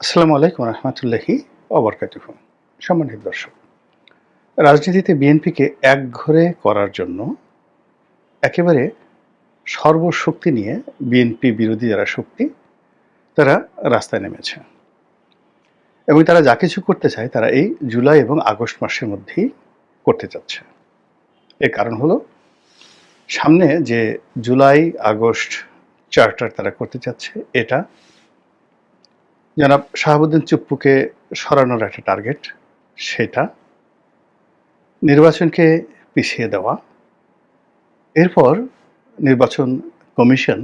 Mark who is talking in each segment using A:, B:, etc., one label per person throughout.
A: আসসালামু আলাইকুম রহমতুল্লাহি অবরকাতুহ সম্মানিত দর্শক, রাজনীতিতে বিএনপিকে একঘরে করার জন্য একেবারে সর্বশক্তি নিয়ে বিএনপি বিরোধী যারা শক্তি, তারা রাস্তায় নেমেছে। এবং তারা যা কিছু করতে চায় তারা এই জুলাই এবং আগস্ট মাসের মধ্যেই করতে চাচ্ছে। এর কারণ হলো, সামনে যে জুলাই আগস্ট চার্টার তারা করতে চাচ্ছে, এটা জনাব শাহাবুদ্দিন চুপ্পুকে সরানোর একটা টার্গেট সেটা নির্বাচনকে পিছিয়ে দেওয়া। এরপর নির্বাচন কমিশন,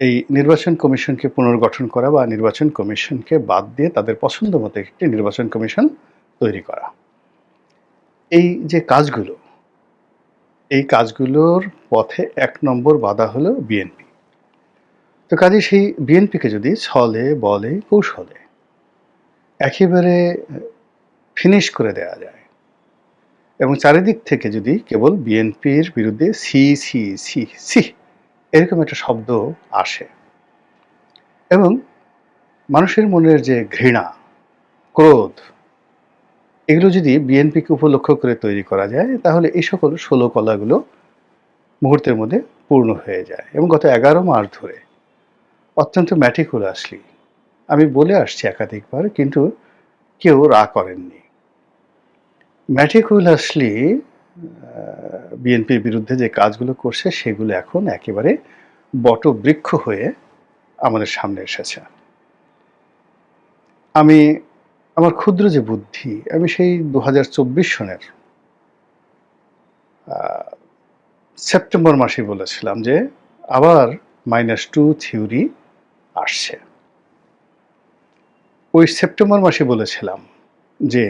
A: এই নির্বাচন কমিশনকে পুনর্গঠন করা বা নির্বাচন কমিশনকে বাদ দিয়ে তাদের পছন্দ মতো একটি নির্বাচন কমিশন তৈরি করা। এই যে কাজগুলো, এই কাজগুলোর পথে এক নম্বর বাধা হলো বিএনপি। তো কাজে সেই বিএনপিকে যদি ছলে, বলে, কৌশলে একেবারে ফিনিশ করে দেওয়া যায় এবং চারিদিক থেকে যদি কেবল বিএনপির বিরুদ্ধে সি সি সি সি এরকম একটা শব্দ আসে এবং মানুষের মনের যে ঘৃণা, ক্রোধ, এগুলো যদি বিএনপিকে উপলক্ষ করে তৈরি করা যায়, তাহলে এই সকল ষোলো কলাগুলো মুহূর্তের মধ্যে পূর্ণ হয়ে যায় এবং গত এগারো মাস ধরে অত্যন্ত ম্যাটিকুলাসলি আমি বলে আসছি একাধিকবার, কিন্তু কেউ রা করেননি। ম্যাটিকুলাসলি বিএনপির বিরুদ্ধে যে কাজগুলো করছে, সেগুলো এখন একেবারে বটবৃক্ষ হয়ে আমাদের সামনে এসেছে। আমি, আমার ক্ষুদ্র যে বুদ্ধি, আমি সেই দু হাজার চব্বিশ সনের সেপ্টেম্বর মাসে বলেছিলাম যে, আবার মাইনাস টু থিওরি আসছে। ওই সেপ্টেম্বর মাসে বলেছিলাম যে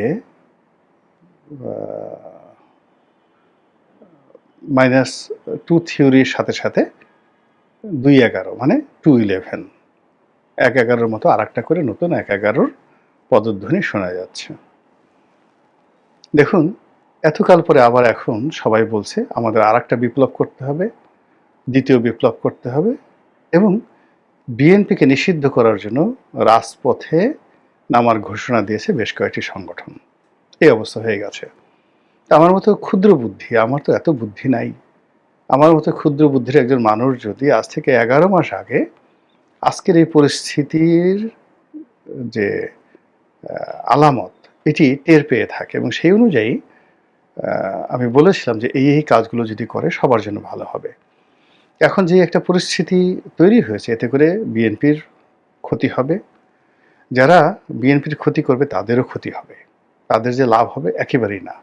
A: মাইনাস টু থিওরির সাথে সাথে দুই এগারো মানে টু ইলেভেন এক এগারোর মতো আর একটা করে নতুন এক এগারোর পদধ্বনি শোনা যাচ্ছে। দেখুন, এতকাল পরে আবার এখন সবাই বলছে আমাদের আর একটা বিপ্লব করতে হবে, দ্বিতীয় বিপ্লব করতে হবে এবং বিএনপিকে নিষিদ্ধ করার জন্য রাজপথে নামার ঘোষণা দিয়েছে বেশ কয়েকটি সংগঠন। এই অবস্থা হয়ে গেছে। আমার মতো ক্ষুদ্র বুদ্ধি, আমার তো এত বুদ্ধি নাই। আমার মতো ক্ষুদ্র বুদ্ধির একজন মানুষ যদি আজ থেকে এগারো মাস আগে আজকের এই পরিস্থিতির, যে আলামত, এটি টের পেয়ে থাকে এবং সেই অনুযায়ী আমি বলেছিলাম যে এই এই কাজগুলো যদি করে সবার জন্য ভালো হবে। এখন যে একটা পরিস্থিতি তৈরি হয়েছে, এতে করে বিএনপির ক্ষতি হবে। যারা বিএনপির ক্ষতি করবে, তাদেরও ক্ষতি হবে। তাদের যে লাভ হবে, একেবারেই না।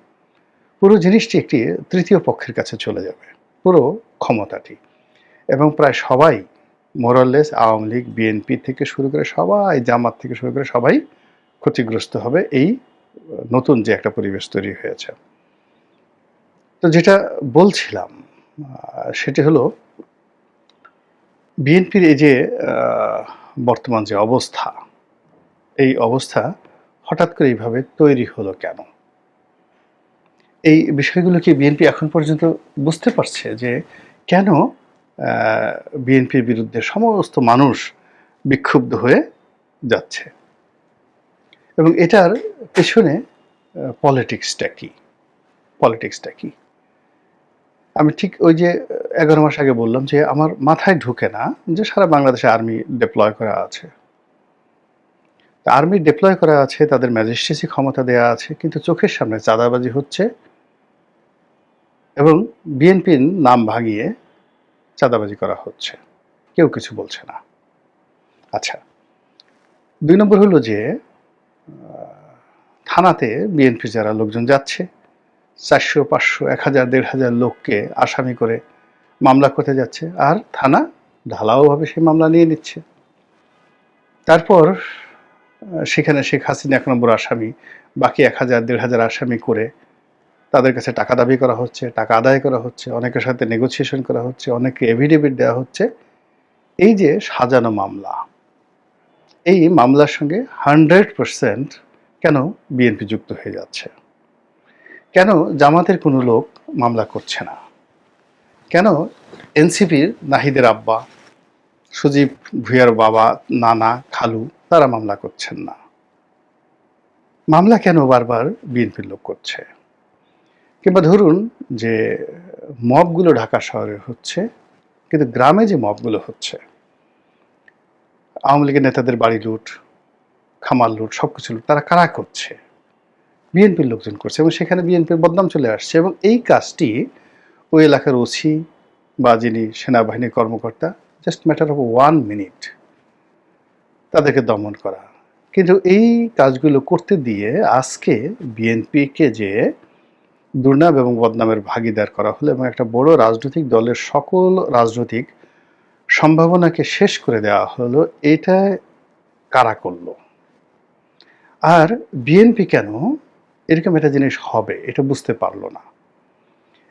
A: পুরো জিনিসটি একটি তৃতীয় পক্ষের কাছে চলে যাবে, পুরো ক্ষমতাটি। এবং প্রায় সবাই মোরাললেস আওয়ামী লীগ, বিএনপি থেকে শুরু করে সবাই, জামাত থেকে শুরু করে সবাই ক্ষতিগ্রস্ত হবে এই নতুন যে একটা পরিবেশ তৈরি হয়েছে। তো যেটা বলছিলাম সেটি হলো বিএনপির এই যে বর্তমান যে অবস্থা, এই অবস্থা হঠাৎ করে এইভাবে তৈরি হলো কেন? এই বিষয়গুলো কি বিএনপি এখন পর্যন্ত বুঝতে পারছে যে কেন বিএনপির বিরুদ্ধে সমস্ত মানুষ বিক্ষুব্ধ হয়ে যাচ্ছে? এবং এটার পেছনে পলিটিক্সটা কি? পলিটিক্সটা কি? আমি ঠিক ওই যে এগারো মাস আগে বললাম যে আমার মাথায় ঢুকে না যে সারা বাংলাদেশে আর্মি ডিপ্লয় করা আছে। আর্মি ডিপ্লয় করা আছে, তাদের ম্যাজিস্ট্রেসি ক্ষমতা দেয়া আছে, কিন্তু চোখের সামনে চাঁদাবাজি হচ্ছে এবং বিএনপির নাম ভাঙিয়ে চাঁদাবাজি করা হচ্ছে। কেউ কিছু বলছে না। আচ্ছা দুই নম্বর হলো যে থানাতে বিএনপির যারা লোকজন যাচ্ছে, চারশো, পাঁচশো, এক হাজার, দেড় হাজার লোককে আসামি করে মামলা করতে যাচ্ছে? আর থানা ঢালাওভাবে সেই মামলা নিয়ে নিচ্ছে। তারপর সেখানে শেখ হাসিনা এক নম্বর আসামি, বাকি এক হাজার, দেড় হাজার আসামি করে তাদের কাছে টাকা দাবি করা হচ্ছে, টাকা আদায় করা হচ্ছে, অনেকের সাথে নেগোসিয়েশন করা হচ্ছে অনেকে এভিডেভিট দেওয়া হচ্ছে। এই যে সাজানো মামলা, এই মামলার সঙ্গে হান্ড্রেড পারসেন্ট কেন বিএনপি যুক্ত হয়ে যাচ্ছে? কেন জামাতের কোনো লোক মামলা করছে না? কেন? এনসিপির নাহিদের আব্বা, সুজীব ভুঁইয়ার বাবা, নানা, খালু, তারা মামলা করছেন না। মামলা কেন বারবার বিএনপির লোক করছে? কিংবা ধরুন যে মবগুলো ঢাকা শহরে হচ্ছে, কিন্তু গ্রামে যে মবগুলো হচ্ছে, আওয়ামী লীগের নেতাদের বাড়ি লুট, খামার লুট সব কিছু লুট, তারা কারা করছে? বিএনপির লোকজন করছে এবং সেখানে বিএনপির বদনাম চলে আসছে এবং এই কাজটি ওই এলাকার ওসি বা যিনি সেনাবাহিনীর কর্মকর্তা just matter of one minute তাদেরকে দমন করা। কিন্তু এই কাজগুলো করতে দিয়ে আজকে বিএনপিকে যে দুর্নাম এবং বদনামের ভাগিদার করা হলো এবং একটা বড় রাজনৈতিক দলের সকল রাজনৈতিক সম্ভাবনাকে শেষ করে দেওয়া হলো, এটা কারা করল? আর বিএনপি কেন এরকম একটা জিনিস হবে, এটা বুঝতে পারল না।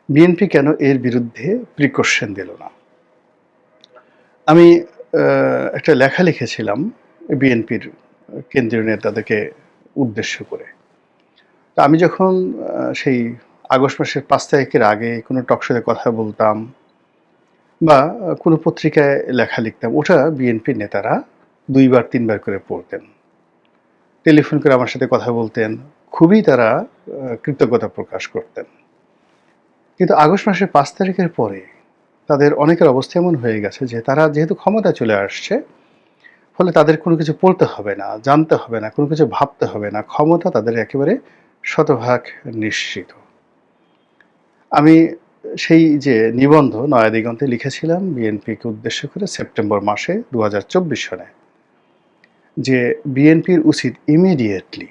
A: বিএনপি কেন এর বিরুদ্ধে প্রিকশন দিল না? আমি একটা লেখা লিখেছিলাম বিএনপির কেন্দ্রীয় নেতাদেরকে উদ্দেশ্য করে। তা আমি যখন সেই আগস্ট মাসের পাঁচ তারিখের আগে কোনো টকশোতে কথা বলতাম বা কোনো পত্রিকায় লেখা লিখতাম, ওটা বিএনপির নেতারা দুইবার, তিনবার করে পড়তেন। টেলিফোন করে আমার সাথে কথা বলতেন। খুবই তারা কৃতজ্ঞতা প্রকাশ করতেন। কিন্তু আগস্ট মাসের পাঁচ তারিখের পরে তাদের অনেকের অবস্থা এমন হয়ে গেছে যে তারা যেহেতু ক্ষমতা চলে আসছে, ফলে তাদের কোনো কিছু পড়তে হবে না, জানতে হবে না, কোনো কিছু ভাবতে হবে না। ক্ষমতা তাদের একেবারে শতভাগ নিশ্চিত। আমি সেই যে নিবন্ধ নয়া দিগন্তে লিখেছিলাম বিএনপিকে উদ্দেশ্য করে সেপ্টেম্বর মাসে দু হাজার চব্বিশ সনে, যে বিএনপির উচিত ইমিডিয়েটলি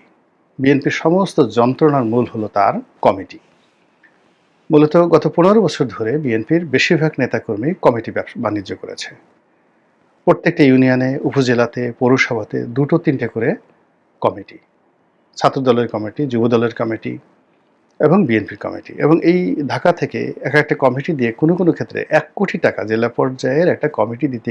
A: বিএনপির সমস্ত যন্ত্রণার মূল হলো তার কমিটি। মূলত গত পনেরো বছর ধরে বিএনপির বেশিরভাগ নেতাকর্মী কমিটি বাণিজ্য করেছে। প্রত্যেকটা ইউনিয়নে, উপজেলাতে, পৌরসভাতে দুটো তিনটে করে কমিটি। ছাত্র দলের কমিটি যুব দলের কমিটি এবং বিএনপির কমিটি। এবং এই ঢাকা থেকে এক একটা কমিটি দিয়ে কোনো কোনো ক্ষেত্রে এক কোটি টাকা জেলা পর্যায়ের একটা কমিটি দিতে